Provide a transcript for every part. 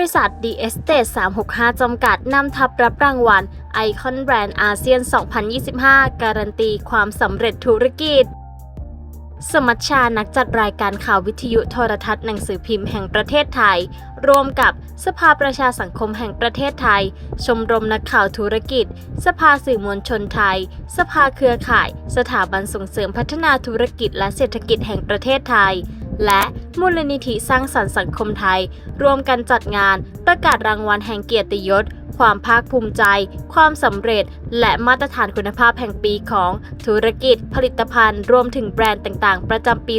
ริษัท The Estate 365 จำกัดนำทับรับรางวัลไอคอนแบรนด์อาเซียน 2025 การันตีความสำเร็จธุรกิจ สมัชชานักจัดรายการข่าววิทยุโทรทัศน์หนังสือพิมพ์แห่งประเทศไทย ร่วมกับสภาประชาสังคมแห่งประเทศไทย ชมรมนักข่าวธุรกิจ สภาสื่อมวลชนไทย สภาเครือข่าย สถาบันส่งเสริมพัฒนาธุรกิจและเศรษฐกิจแห่งประเทศไทย และ มูลนิธิสร้างสรรค์สังคมไทย ร่วมกันจัดงาน ประกาศรางวัลแห่งเกียรติยศ ความภาคภูมิใจ ความสำเร็จ และมาตรฐานคุณภาพแห่งปีของธุรกิจ ผลิตภัณฑ์ รวมถึงแบรนด์ต่างๆ ประจำปี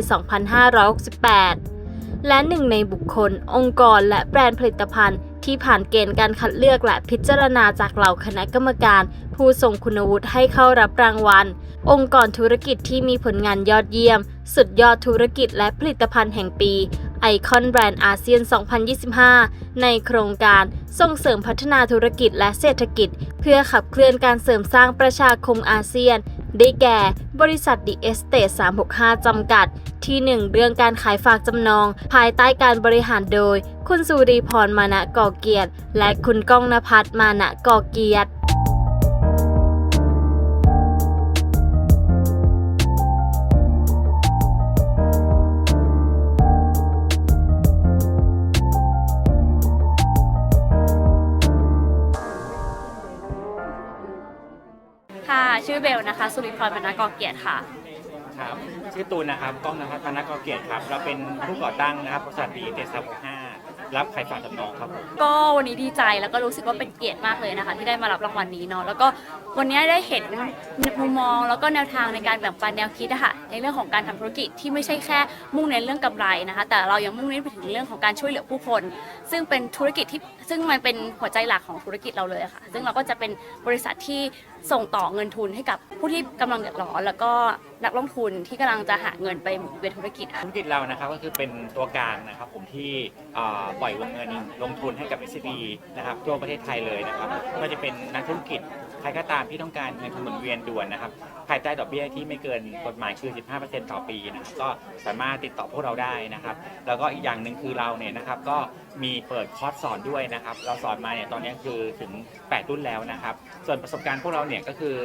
2568 และหนึ่งในบุคคล องค์กร และแบรนด์ผลิตภัณฑ์ที่ผ่านเกณฑ์การคัดเลือกและพิจารณาจากเหล่าคณะกรรมการ ผู้ทรงคุณวุฒิให้เข้ารับรางวัล องค์กรธุรกิจที่มีผลงานยอดเยี่ยม สุดยอดธุรกิจและผลิตภัณฑ์แห่งปีไอคอนแบรนด์อาเซียน 2025 ในโครงการส่งเสริมพัฒนาธุรกิจและเศรษฐกิจ เพื่อขับเคลื่อนการเสริมสร้างประชาคมอาเซียน ได้แก่ บริษัท The Estate 365 จำกัด ที่ 1 เรื่องการขายฝากจำนอง ภายใต้การบริหารโดย คุณสุรีพรมานะก่อเกียรติ และคุณก้องนภัสมานะก่อเกียรติ ชื่อเบลนะคะ สุริพรบรรณกรเกียรติค่ะ ครับ ชื่อตูนนะครับก้องนภัสพนักกรเกียรติครับ เราเป็นผู้ก่อตั้งนะครับบริษัทดีเตสาห้า รับขายฝากจำนองครับผม ก็วันนี้ดีใจแล้วก็รู้สึกว่าเป็นเกียรติมากเลยนะคะ ที่ได้มารับรางวัลนี้เนาะแล้วก็วันนี้ได้เห็นมุมมองแล้วก็แนวทางในการแบ่งปันแนวคิดอะค่ะในเรื่องของการทำธุรกิจที่ไม่ใช่แค่มุ่งเน้นเรื่องกำไรนะคะ แต่เรายังมุ่งเน้นไปถึงเรื่องของการช่วยเหลือผู้คน ซึ่งเป็นธุรกิจที่ซึ่งมันเป็นหัวใจหลักของธุรกิจเราเลยค่ะ ซึ่งเราก็จะเป็นบริษัทที่ส่งต่อเงินทุนให้กับผู้ที่กำลังเดือดร้อนแล้วก็ นักลงทุนที่กำลังจะหาเงินไปหมุนเวียนธุรกิจอะ ธุรกิจเรานะครับก็คือเป็นตัวกลางนะครับผมที่เอ่อปล่อยวงเงินลงทุนให้กับ s อ b นะครับทั่วประเทศไทยเลยนะครับไม่ว่าจะเป็นนักธุรกิจใครก็ตามที่ต้องการเงินทุนหมุนเวียนด่วนนะครับ ภายใต้ดอกเบี้ยที่ไม่เกินกฎหมายคือ 15%ต่อปีนะครับก็สามารถติดต่อพวกเราได้นะครับ แล้วก็อีกอย่างหนึ่งคือเราเนี่ยนะครับก็มีเปิดคอร์สสอนด้วยนะครับ เราสอนมาเนี่ยตอนนี้คือถึง 8 รุ่นแล้วนะครับ ส่วนประสบการณ์พวกเราเนี่ยก็คือ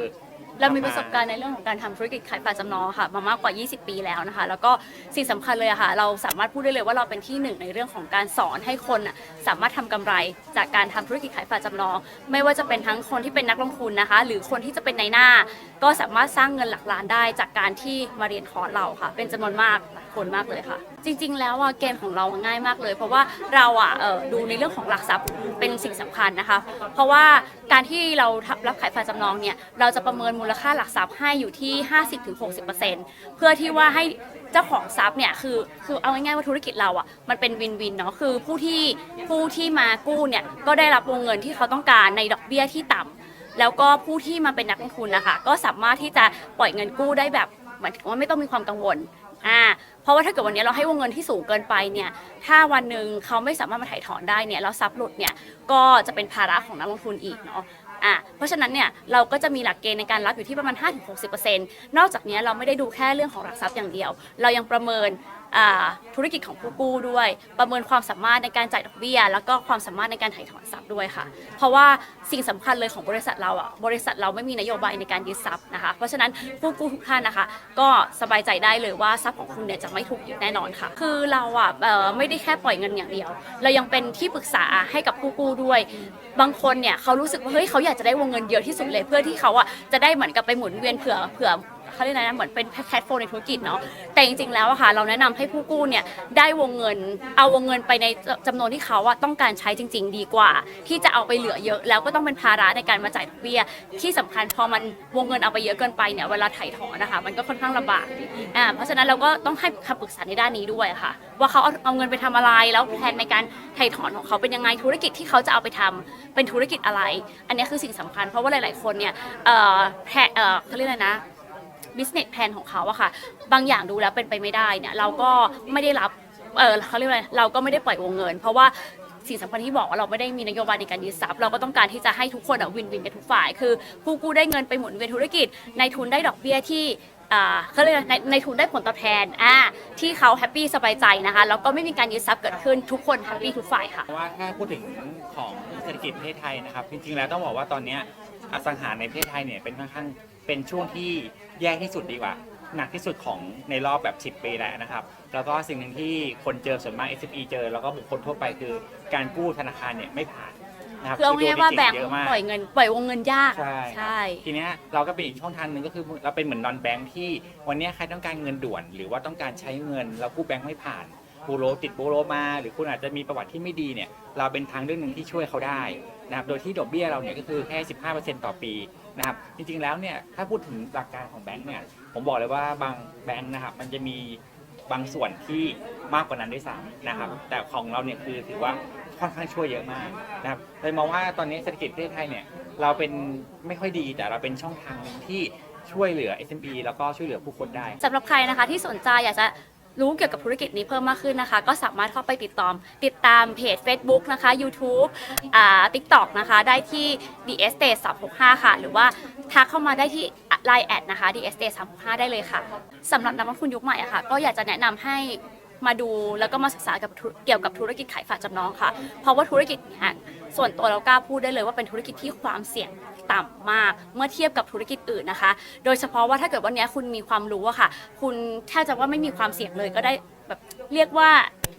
เรามีประสบการณ์ในเรื่องของการทำธุรกิจขายฝากจำนองค่ะ มามากกว่า 20 ปีแล้วนะคะ แล้วก็สิ่งสำคัญเลยอะค่ะ เราสามารถพูดได้เลยว่าเราเป็นที่หนึ่งในเรื่องของการสอนให้คนอะสามารถทำกำไรจากการทำธุรกิจขายฝากจำนอง ไม่ว่าจะเป็นทั้งคนที่เป็นนักลงทุนนะคะ หรือคนที่จะเป็นในายหน้าก็สามารถสร้างเงินหลักล้านได้จากการที่มาเรียนคอร์สเราค่ะ เป็นจำนวนมากคนมากเลยค่ะ จริง ๆ แล้วอะเกณฑ์ของเราง่ายมากเลย เพราะว่าเราอะเอ่อดูในเรื่องของหลักทรัพย์เป็นสิ่งสำคัญนะคะ เพราะว่าการที่เรารับขายฝากจำนองเนี่ยเราจะประเมินมูลค่าหลักทรัพย์ให้อยู่ที่ 50-60%เพื่อที่ว่าให้เจ้าของทรัพย์เนี่ยคือคือเอาง่ายๆว่าธุรกิจเราอะมันเป็นวินวินเนาะคือผู้ที่ผู้ที่มากู้เนี่ยก็ได้รับวงเงินที่เขาต้องการในดอกเบี้ยที่ต่ำ แล้วก็ผู้ที่มาเป็นนักลงทุนนะคะก็สามารถที่จะปล่อยเงินกู้ได้แบบหมายถึงว่าไม่ต้องมีความกังวลอ่าเพราะว่าถ้าเกิดวันนี้เราให้วงเงินที่สูงเกินไปเนี่ยถ้าวันหนึ่งเขาไม่สามารถมาถ่ายถอนได้เนี่ยแล้วทรัพย์หลุดเนี่ยก็จะเป็นภาระของนักลงทุนอีกเนาะอะเพราะฉะนั้นเนี่ยเราก็จะมีหลักเกณฑ์ในการรับอยู่ที่ประมาณ 5-60%นอกจากนี้เราไม่ได้ดูแค่เรื่องของหลักทรัพย์อย่างเดียว เรายังประเมิน ธุรกิจของผู้กู้ด้วย ประเมินความสามารถในการจ่ายดอกเบี้ย แล้วก็ความสามารถในการถ่ายถอนทรัพย์ด้วยค่ะ เพราะว่าสิ่งสำคัญเลยของบริษัทเราอะบริษัทเราไม่มีนโยบายในการยึดทรัพย์นะคะเพราะฉะนั้นผู้กู้ทุกท่านนะคะ ก็สบายใจได้เลยว่าทรัพย์ของคุณเนี่ยจะไม่ถูกยึดแน่นอนค่ะ คือเราอะไม่ได้แค่ปล่อยเงินอย่างเดียว เรายังเป็นที่ปรึกษาให้กับผู้กู้ด้วย บางคนเนี่ยเขารู้สึกว่าเฮ้ยเขาอยากจะได้วงเงินเยอะที่สุดเลยเพื่อที่เขาอะจะได้เหมือนกับไปหมุนเวียนเผื่อเผื่อ เขาเรียกอะไรนะเหมือนเป็นแคทโฟในธุรกิจเนาะแต่จริงๆแล้วอะค่ะเราแนะนำให้ผู้กู้เนี่ยได้วงเงิน เอาวงเงินไปในจำนวนที่เขาอะต้องการใช้จริง ๆ ดีกว่า ที่จะเอาไปเหลือเยอะ แล้วก็ต้องเป็นภาระในการมาจ่ายดอกเบี้ยที่สำคัญพอมันวงเงินเอาไปเยอะเกินไปเนี่ยเวลาถ่ายถอนนะคะมันก็ค่อนข้างลำบากอ่าเพราะฉะนั้นเราก็ต้องให้คำปรึกษาในด้านนี้ด้วยค่ะ ว่าเขาเอาเอาเงินไปทำอะไรแล้วแผนในการถ่ายถอนของเขาเป็นยังไงธุรกิจที่เขาจะเอาไปทำเป็นธุรกิจอะไร อันนี้คือสิ่งสำคัญเพราะว่าหลาย ๆ คนเนี่ยเอ่อแพลเอ่อเขาเรียกอะไรนะ business plan ของเขาอะค่ะ บางอย่างดูแล้วเป็นไปไม่ได้เนี่ยเราก็ไม่ได้รับเออเขาเรียกว่าอะไรเราก็ไม่ได้ปล่อยวงเงิน เพราะว่าสิ่งสำคัญที่บอกว่าเราไม่ได้มีนโยบายในการยึดทรัพย์เราก็ต้องการที่จะให้ทุกคนวินวินกันทุกฝ่าย คือผู้กู้ได้เงินไปหมุนเวียนธุรกิจในทุนได้ดอกเบี้ยที่อ่าเขาเรียกในในทุนได้ผลตอบแทนอ่าที่เขาแฮปปี้สบายใจนะคะแล้วก็ไม่มีการยึดทรัพย์เกิดขึ้นทุกคนแฮปปี้ทุกฝ่ายค่ะ เพราะว่าถ้าพูดถึงของเศรษฐกิจประเทศไทยนะครับ จริงๆแล้วต้องบอกว่าตอนเนี้ยอสังหาในประเทศไทยเนี่ยเป็นค่อนข้างเป็นช่วงที่ แย่ที่สุดดีกว่า หนักที่สุดของในรอบแบบ 10 ปีแล้วนะครับ แล้วก็สิ่งหนึ่งที่คนเจอส่วนมาก SME เจอ แล้วก็บุคคลทั่วไปคือการกู้ธนาคารเนี่ยไม่ผ่านนะครับคือเอาง่ายๆว่าแบงค์เยอะมากปล่อยเงินปล่อยวงเงินยาก ใช่ใช่ ทีเนี้ยเราก็เป็นอีกช่องทางหนึ่งก็คือเราเป็นเหมือนนอนแบงค์ที่วันเนี้ยใครต้องการเงินด่วน หรือว่าต้องการใช้เงินแล้วกู้แบงค์ไม่ผ่านบูโรติดบูโรมา หรือคุณอาจจะมีประวัติที่ไม่ดีเนี่ยเราเป็นทางเลือกหนึ่งที่ช่วยเขาได้ นะครับโดยที่ดอกเบี้ยเราเนี่ยก็คือแค่ 15%ต่อปีนะครับจริงๆแล้วเนี่ยถ้าพูดถึงหลักการของแบงค์เนี่ยผมบอกเลยว่าบางแบงค์นะครับมันจะมีบางส่วนที่มากกว่านั้นด้วยซ้ำนะครับแต่ของเราเนี่ยคือถือว่าค่อนข้างช่วยเยอะมากนะครับเลยมองว่าตอนนี้เศรษฐกิจประเทศไทยเนี่ยเราเป็นไม่ค่อยดีแต่เราเป็นช่องทางหนึ่งที่ช่วยเหลือ SME แล้วก็ช่วยเหลือผู้คนได้ สำหรับใครนะคะที่สนใจอยากจะ รู้เกี่ยวกับธุรกิจนี้เพิ่มมากขึ้นนะคะ ก็สามารถเข้าไปติดตามติดตามเพจ Facebook นะคะ YouTube อ่า TikTok นะคะ ได้ที่ DS d a y 365 ค่ะ หรือว่าทักเข้ามาได้ที่ Line แอดนะคะ DS d a y 365 ได้เลยค่ะสำหรับนักลงทุนยุคใหม่อะค่ะ ก็อยากจะแนะนำให้มาดูแล้วก็มาศึกษากับเกี่ยวกับธุรกิจขายฝากจำนองค่ะ เพราะว่าธุรกิจเนี่ยส่วนตัวเรากล้าพูดได้เลยว่าเป็นธุรกิจที่ความเสี่ยง ต่ำมากเมื่อเทียบกับธุรกิจอื่นนะคะ โดยเฉพาะว่าถ้าเกิดวันนี้คุณมีความรู้อะค่ะ คุณแทบจะว่าไม่มีความเสี่ยงเลยก็ได้แบบเรียกว่า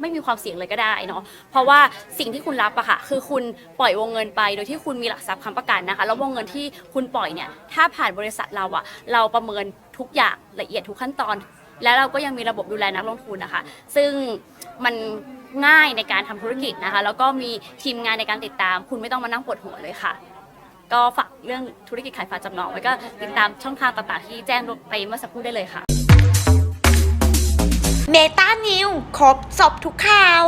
ไม่มีความเสี่ยงเลยก็ได้เนาะ เพราะว่าสิ่งที่คุณรับอะค่ะคือคุณปล่อยวงเงินไป โดยที่คุณมีหลักทรัพย์ค้ำประกันนะคะ แล้ววงเงินที่คุณปล่อยเนี่ยถ้าผ่านบริษัทเราอะเราประเมินทุกอย่างละเอียดทุกขั้นตอน แล้วเราก็ยังมีระบบดูแลนักลงทุนนะคะ ซึ่งมันง่ายในการทำธุรกิจนะคะ แล้วก็มีทีมงานในการติดตาม คุณไม่ต้องมานั่งปวดหัวเลยค่ะ ก็ฝากเรื่องธุรกิจขายฝากจำนองไว้ก็ติดตามช่องทางต่างๆ ที่แจ้งไปเมื่อสักครู่ได้เลยค่ะ เมตานิวครบสอบทุกข่าว